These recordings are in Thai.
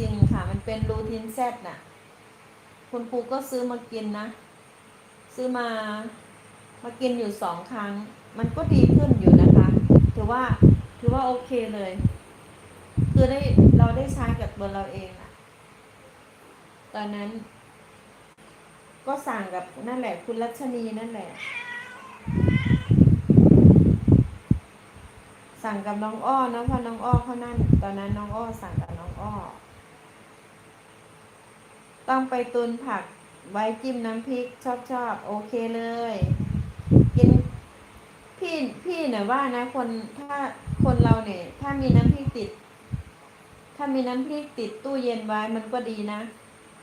ริง ๆ ค่ะ มันเป็นรูทินแซดน่ะ คุณครูก็ซื้อมากินนะ ซื้อมามากินอยู่สองครั้ง มันก็ดีขึ้นอยู่นะคะ ถือว่าถือว่าโอเคเลย คือได้เราได้ใช้กับตัวเราเองอะตอนนั้น ก็สั่งกับนั่นแหละ คุณรัชนีนั่นแหละ สั่งกับน้องอ้อนะเพราะน้องอ้อเขานั่น ตอนนั้นน้องอ้อสั่งกับน้องอ้อ ต้องไปตุนผักไว้จิ้มน้ำพริกชอบชอบโอเคเลย กินพี่พี่เนี่ยว่านะ คนถ้าคนเราเนี่ย ถ้ามีน้ำพริกติด ถ้ามีน้ำพริกติดตู้เย็นไว้มันก็ดีนะ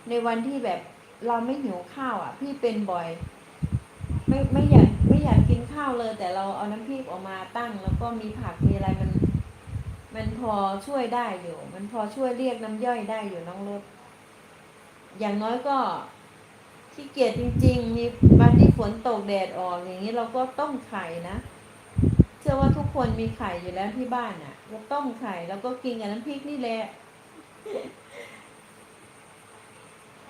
ในวันที่แบบเราไม่หิวข้าวอะ พี่เป็นบ่อย ไม่ไม่อยากไม่อยากกินข้าวเลย แต่เราเอาน้ำพริกออกมาตั้ง แล้วก็มีผักมีอะไรมัน มันพอช่วยได้อยู่ มันพอช่วยเรียกน้ำย่อยได้อยู่น้องรถ อย่างน้อยก็ขี้เกียจจริง ๆ มีวันที่ฝนตกแดดออกอย่างนี้เราก็ต้มไข่นะ เชื่อว่าทุกคนมีไข่อยู่แล้วที่บ้านอะเราต้มไข่แล้วก็กินกับน้ำพริกนี่แหละ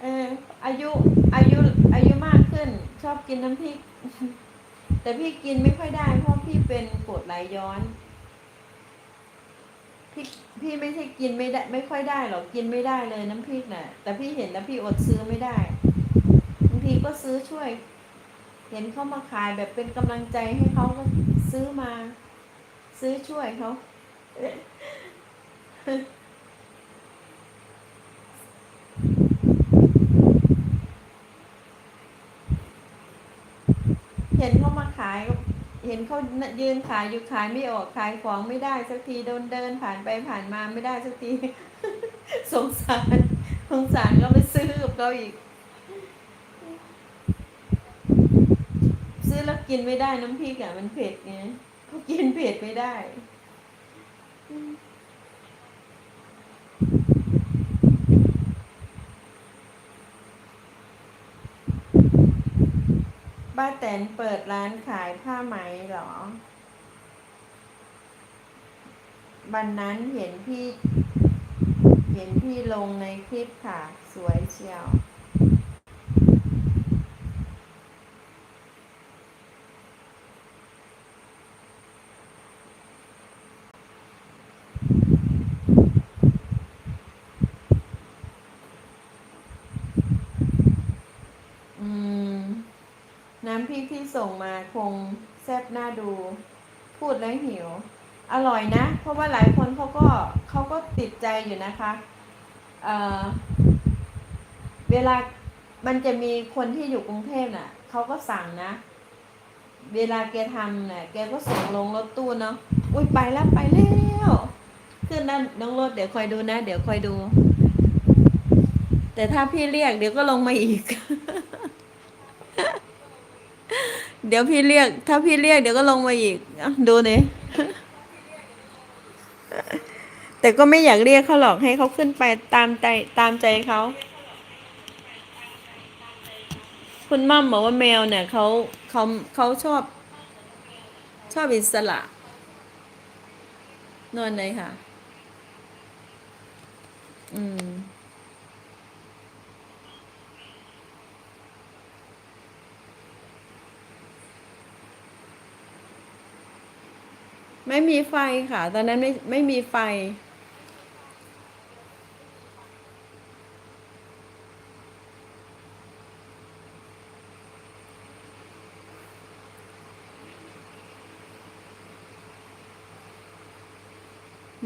เอออายุอายุอายุมากขึ้น ชอบกินน้ำพริก แต่พี่กินไม่ค่อยได้เพราะพี่เป็นกรดไหลย้อนพี่ พี่ไม่ใช่กินไม่ได้ไม่ค่อยได้หรอกกินไม่ได้เลยน้ำพริกน่ะ แต่พี่เห็นแล้วพี่อดซื้อไม่ได้บางทีก็ซื้อช่วย เห็นเขามาขายแบบเป็นกำลังใจให้เขาก็ซื้อมา ซื้อช่วยเขาเห็นเขามาขาย เห็นเขายืนขายอยู่ขายไม่ออกขายของไม่ได้สักทีเดินเดินผ่านไปผ่านมาไม่ได้สักที สงสารสงสารก็ไปซื้อกับเขาอีก ซื้อแล้วกินไม่ได้น้ำพริกอะมันเผ็ดไงเขากินเผ็ดไม่ได้ ป้าแตนเปิดร้านขายผ้าไหมเหรอ วันนั้นเห็นพี่ เห็นพี่ลงในคลิปค่ะ สวยเชียว พริกที่ส่งมาคงแซ่บน่าดู พูดแล้วหิว อร่อยนะ เพราะว่าหลายคนเขาก็เขาก็ติดใจอยู่นะคะเเวลามันจะมีคนที่อยู่กรุงเทพน่ะเขาก็สั่งนะ เวลาแกทำน่ะแกก็ส่งลงรถตู้เนาะอุ้ยไปแล้วไปแล้วขึ้นนั่นน้องรถเดี๋ยวคอยดูนะ เดี๋ยวคอยดู แต่ถ้าพี่เรียกเดี๋ยวก็ลงมาอีก เดี๋ยวพี่เรียก ถ้าพี่เรียกเดี๋ยวก็ลงมาอีก ดูเนี่ยแต่ก็ไม่อยากเรียกเขาหรอกให้เขาขึ้นไปตามใจตามใจเขา คุณมั่มบอกว่าแมวเนี่ยเขาเขาเขาชอบ ชอบอิสระ นอนเลยค่ะ ไม่มีไฟค่ะ ตอนนั้นไม่ไม่มีไฟ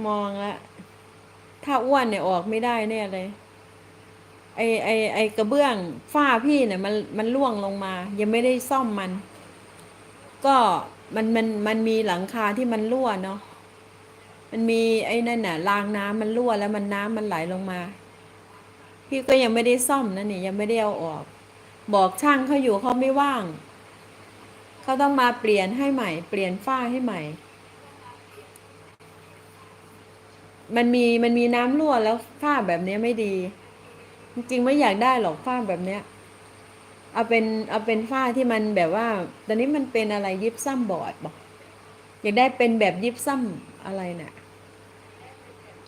มองละถ้าอ้วนเนี่ยออกไม่ได้แน่เลย ไอไอไอกระเบื้องฝ้าพี่เนี่ยมันมันล่วงลงมา ยังไม่ได้ซ่อมมัน ก็ มันมันมันมีหลังคาที่มันรั่วเนาะมันมีไอ้นั่นน่ะรางน้ำมันรั่วแล้วมันน้ำมันไหลลงมา พี่ก็ยังไม่ได้ซ่อมนะนี่ยังไม่ได้เอาออก บอกช่างเขาอยู่เขาไม่ว่างเขาต้องมาเปลี่ยนให้ใหม่ เปลี่ยนฝ้าให้ใหม่ มันมีมันมีน้ำรั่วแล้วฝ้าแบบนี้ไม่ดี จริงๆไม่อยากได้หรอกฝ้าแบบเนี้ย เอาเป็นเอาเป็นฝ้าที่มันแบบว่า ตอนนี้มันเป็นอะไรยิบซ้ำบอร์ดบอกอยากได้เป็นแบบยิบซ้ำอะไรน่ะ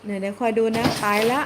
เนี่ยเดี๋ยวคอยดูนะตายละ